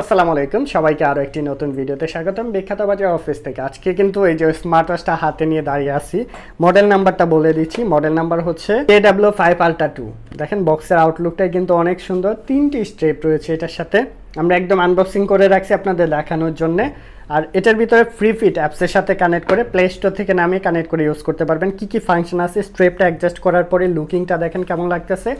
আসসালামু আলাইকুম, সবাইকে আরও একটি নতুন ভিডিওতে স্বাগতম। বিখ্যাত বাজার অফিস থেকে আজকে কিন্তু এই যে স্মার্ট ওয়াচটা হাতে নিয়ে দাঁড়িয়ে আছি মডেল নাম্বারটা বলে দিচ্ছি। মডেল নাম্বার হচ্ছে K W five ultra two দেখেন বক্সের আউটলুকটাই কিন্তু অনেক সুন্দর। তিনটি স্টেপ রয়েছে এটার সাথে। আমরা একদম আনবক্সিং করে রাখছি আপনাদের দেখানোর জন্যে। আর এটার ভিতরে ফ্রি ফিট অ্যাপসের সাথে কানেক্ট করে প্লে স্টোর থেকে নামিয়ে কানেক্ট করে ইউজ করতে পারবেন। কি কি ফাংশন আছে? স্ট্রেপটা অ্যাডজাস্ট করার পরে লুকিংটা দেখেন কেমন লাগতেছে।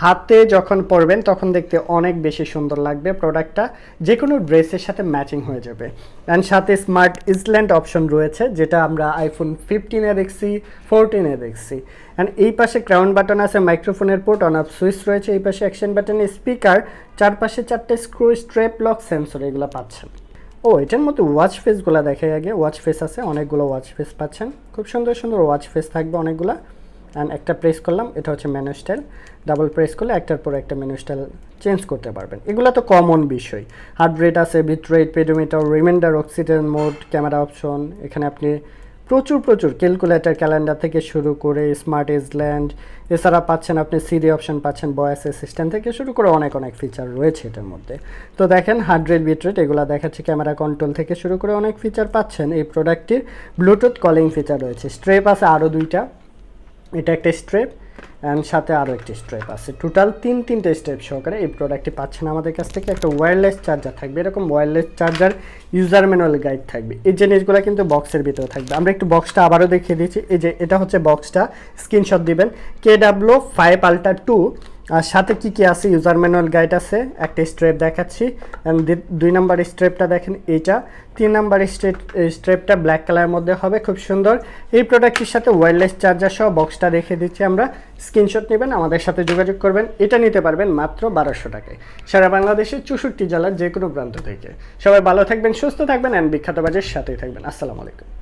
হাতে যখন পরবেন, তখন দেখতে অনেক বেশি সুন্দর লাগবে প্রোডাক্টটা যে কোনো ড্রেসের সাথে ম্যাচিং হয়ে যাবে। অ্যান্ড সাথে স্মার্ট ইসল্যান্ড অপশন রয়েছে, যেটা আমরা আইফোন ফিফটিনে দেখছি ফোরটিনে দেখছি। অ্যান্ড এই পাশে ক্রাউন বাটন আছে মাইক্রোফোনের পোর্ট অন অফ সুইচ রয়েছে। এই পাশে অ্যাকশন বাটনে স্পিকার চারপাশে চারটে স্ক্রু স্ট্রেপ লক সেন্সর এগুলো পাচ্ছেন। ও, এটার মধ্যে ওয়াচ ফেসগুলো দেখে আগে। ওয়াচ ফেস আছে, অনেকগুলো ওয়াচ ফেস পাচ্ছেন। খুব সুন্দর সুন্দর ওয়াচ ফেস থাকবে অনেকগুলো। অ্যান্ড একটা প্রেস করলাম, এটা হচ্ছে মেনু স্টাইল ডাবল প্রেস করলে একটার পর একটা মেনু স্টাইল চেঞ্জ করতে পারবেন। এগুলো তো কমন বিষয়। হার্ট রেট আছে beat rate pedometer reminder oxygen mode camera option এখানে আপনি প্রচুর প্রচুর ক্যালকুলেটার ক্যালেন্ডার থেকে শুরু করে স্মার্ট এজল্যান্ড এছাড়া পাচ্ছেন আপনি সিডি অপশন পাচ্ছেন ভয়েস অ্যাসিস্ট্যান্ট থেকে শুরু করে অনেক অনেক ফিচার রয়েছে এটার মধ্যে। তো দেখেন হান্ড্রেড বিটরেট এগুলো দেখাচ্ছে ক্যামেরা কন্ট্রোল থেকে শুরু করে অনেক ফিচার পাচ্ছেন। এই প্রোডাক্টটির ব্লুটুথ কলিং ফিচার রয়েছে। স্ট্রেপ আছে আরও দুইটা। এটা একটা স্ট্রেপ অ্যান্ড সাথে আরও একটি স্ট্রেপ আছে। টোটাল তিন তিনটে স্ট্রেপ সহকারে এই প্রোডাক্টটি পাচ্ছেন আমাদের কাছ থেকে। একটা ওয়্যারলেস চার্জার থাকবে। এরকম wireless charger user manual guide থাকবে। এই জিনিসগুলো কিন্তু বক্সের ভিতরে থাকবে। আমরা একটু বক্সটা আবারও দেখিয়ে দিচ্ছি। এই যে এটা হচ্ছে বক্সটা স্ক্রিনশট দিবেন। K W five ultra two আর সাথে কি কি আছে? ইউজার ম্যানুয়াল গাইড আছে, একটা স্ট্রেপ দেখাচ্ছি। দুই নাম্বার স্ট্রেপটা দেখেন, এইটা। তিন নাম্বার স্ট্রেপ স্ট্রেপটা ব্ল্যাক কালারের মধ্যে হবে, খুব সুন্দর। এই প্রোডাক্টটির সাথে ওয়্যারলেস চার্জার সহ বক্সটা রেখে দিচ্ছি আমরা। স্ক্রিনশট নেবেন, আমাদের সাথে যোগাযোগ করবেন। এটা নিতে পারবেন মাত্র বারোশো টাকায়। সারা বাংলাদেশের চৌষট্টি জেলার যে কোনো প্রান্ত থেকে। সবাই ভালো থাকবেন, সুস্থ থাকবেন অ্যান্ড বিখ্যাত বাজের সাথেই থাকবেন। আসসালামু আলাইকুম।